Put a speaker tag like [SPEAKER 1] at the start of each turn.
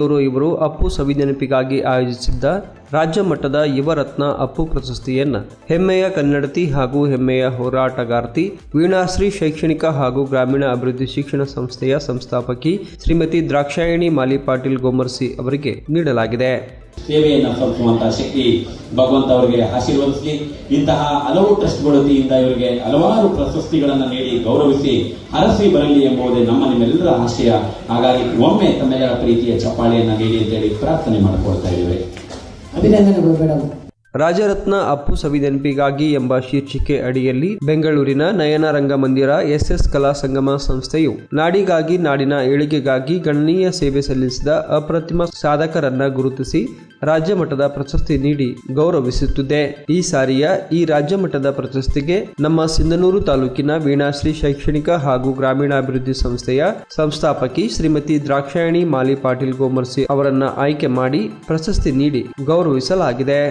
[SPEAKER 1] ಇವರು ಇವರು ಅಪ್ಪು ಸವಿನೆನಪಿಗಾಗಿ ಆಯೋಜಿಸಿದ್ದ ರಾಜ್ಯ ಮಟ್ಟದ ಯುವರತ್ನ ಅಪ್ಪು ಪ್ರಶಸ್ತಿಯನ್ನ ಹೆಮ್ಮೆಯ ಕನ್ನಡತಿ ಹಾಗೂ ಹೆಮ್ಮೆಯ ಹೋರಾಟಗಾರ್ತಿ ವೀಣಾಶ್ರೀ ಶೈಕ್ಷಣಿಕ ಹಾಗೂ ಗ್ರಾಮೀಣ ಅಭಿವೃದ್ಧಿ ಶಿಕ್ಷಣ ಸಂಸ್ಥೆಯ ಸಂಸ್ಥಾಪಕಿ ಶ್ರೀಮತಿ ದ್ರಾಕ್ಷಾಯಣಿ ಮಾಲಿ ಪಾಟೀಲ್ ಗೋಮರ್ಸಿ ಅವರಿಗೆ ನೀಡಲಾಗಿದೆ.
[SPEAKER 2] ಸೇವೆಯನ್ನು ಸಲ್ಲಿಸುವಂತಹ ಶಕ್ತಿ ಭಗವಂತ ಅವರಿಗೆ ಆಶೀರ್ವದಿಸಲಿ ಇಂತಹ ಹಲವು ಟ್ರಸ್ಟ್ಗಳ ವತಿಯಿಂದ ಇವರಿಗೆ ಹಲವಾರು ಪ್ರಶಸ್ತಿಗಳನ್ನು ನೀಡಿ ಗೌರವಿಸಿ ಹರಸಿ ಬರಲಿ ಎಂಬುದೇ ನಮ್ಮ ನಿಮ್ಮೆಲ್ಲರ ಆಶಯ. ಹಾಗಾಗಿ ಒಮ್ಮೆ ತಮ್ಮೆಲ್ಲರ ಪ್ರೀತಿಯ ಚಪ್ಪಾಳೆಯನ್ನು ನೀಡಿ ಅಂತೇಳಿ ಪ್ರಾರ್ಥನೆ ಮಾಡಿಕೊಳ್ತಾ ಇದ್ದೇವೆ.
[SPEAKER 3] ಅಭಿನಂದನೆಗಳು ಮೇಡಮ್.
[SPEAKER 1] ರಾಜರತ್ನ ಅಪ್ಪು ಸವಿನೆನಪಿಗಾಗಿ ಎಂಬ ಶೀರ್ಷಿಕೆ ಅಡಿಯಲ್ಲಿ ಬೆಂಗಳೂರಿನ ನಯನ ರಂಗಮಂದಿರ ಎಸ್ಎಸ್ ಕಲಾ ಸಂಗಮ ಸಂಸ್ಥೆಯು ನಾಡಿಗಾಗಿ ನಾಡಿನ ಏಳಿಗೆಗಾಗಿ ಗಣನೀಯ ಸೇವೆ ಸಲ್ಲಿಸಿದ ಅಪ್ರತಿಮ ಸಾಧಕರನ್ನ ಗುರುತಿಸಿ ರಾಜ್ಯ ಮಟ್ಟದ ಪ್ರಶಸ್ತಿ ನೀಡಿ ಗೌರವಿಸುತ್ತಿದೆ. ಈ ಸಾರಿಯ ಈ ರಾಜ್ಯ ಮಟ್ಟದ ಪ್ರಶಸ್ತಿಗೆ ನಮ್ಮ ಸಿಂಧನೂರು ತಾಲೂಕಿನ ವೀಣಾಶ್ರೀ ಶೈಕ್ಷಣಿಕ ಹಾಗೂ ಗ್ರಾಮೀಣಾಭಿವೃದ್ಧಿ ಸಂಸ್ಥೆಯ ಸಂಸ್ಥಾಪಕಿ ಶ್ರೀಮತಿ ದ್ರಾಕ್ಷಾಯಣಿ ಮಾಲಿ ಪಾಟೀಲ್ ಗೋಮರ್ಸಿ ಅವರನ್ನ ಆಯ್ಕೆ ಮಾಡಿ ಪ್ರಶಸ್ತಿ ನೀಡಿ ಗೌರವಿಸಲಾಗಿದೆ.